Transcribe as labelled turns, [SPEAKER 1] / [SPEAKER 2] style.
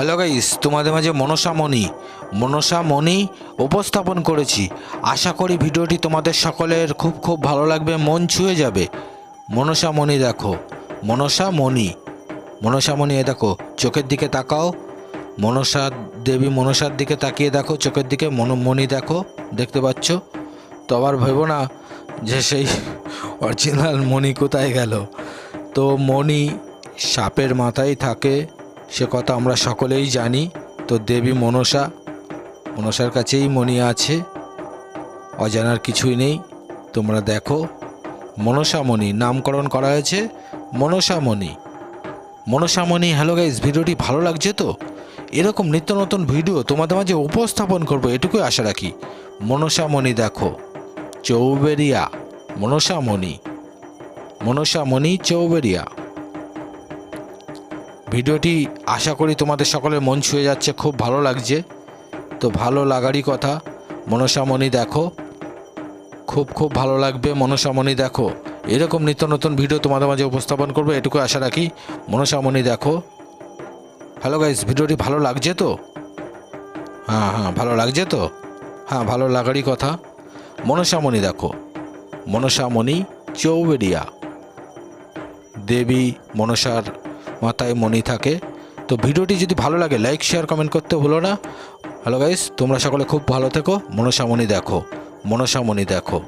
[SPEAKER 1] Hello guys তোমাদের মাঝে মনসা মণি। মনসা মণি উপস্থাপন করেছি। আশা করি ভিডিওটি তোমাদের সকলের খুব খুব ভালো লাগবে, মন ছুঁয়ে যাবে। মনসা মণি দেখো, মনসা মণি। মনসা মণি, এ দেখো, চোখের দিকে তাকাও। মনসা দেবী মনসার দিকে তাকিয়ে দেখো, চোখের দিকে মন মণি দেখো, দেখতে পাচ্ছ? তো আবার ভেবো না যে সেই অরিজিনাল মণি কোথায় গেল। তো মণি সাপের মাথায় থাকে সে কথা আমরা সকলেই জানি। তো দেবী মনসা, মনসার কাছেই মণি আছে। অজানার কিছুই নেই। তোমরা দেখো, মনসামণি, নামকরণ করা হয়েছে মনসামণি। মনসামণি, হ্যালো গাইজ ভিডিওটি ভালো লাগছে তো? এরকম নিত্য নতুন ভিডিও তোমাদের মাঝে উপস্থাপন করব, এটুকুই আশা রাখি। মনসামণি দেখো চৌবেরিয়া মনসামণি। মনসামণি চৌবেরিয়া ভিডিওটি আশা করি তোমাদের সকলের মন ছুঁয়ে যাচ্ছে, খুব ভালো লাগছে। তো ভালো লাগারই কথা। মনসামণি দেখো। খুব খুব ভালো লাগবে। মনসামণি দেখো। এরকম নিত্য নতুন ভিডিও তোমাদের মাঝে উপস্থাপন করব, এটুকু আশা রাখি। মনসামণি দেখো। হ্যালো গাইস ভিডিওটি ভালো লাগছে তো? হ্যাঁ হ্যাঁ ভালো লাগছে তো? হ্যাঁ ভালো লাগারই কথা। মনসামণি দেখো। মনসামণি চৌবেরিয়া দেবী মনসার মাথায় মনে থাকে। তো ভিডিওটি যদি ভালো লাগে লাইক শেয়ার কমেন্ট করতে ভুলো না। হ্যালো গাইস তোমরা সকলে খুব ভালো থেকো। মনসামণি দেখো। মনসামণি দেখো।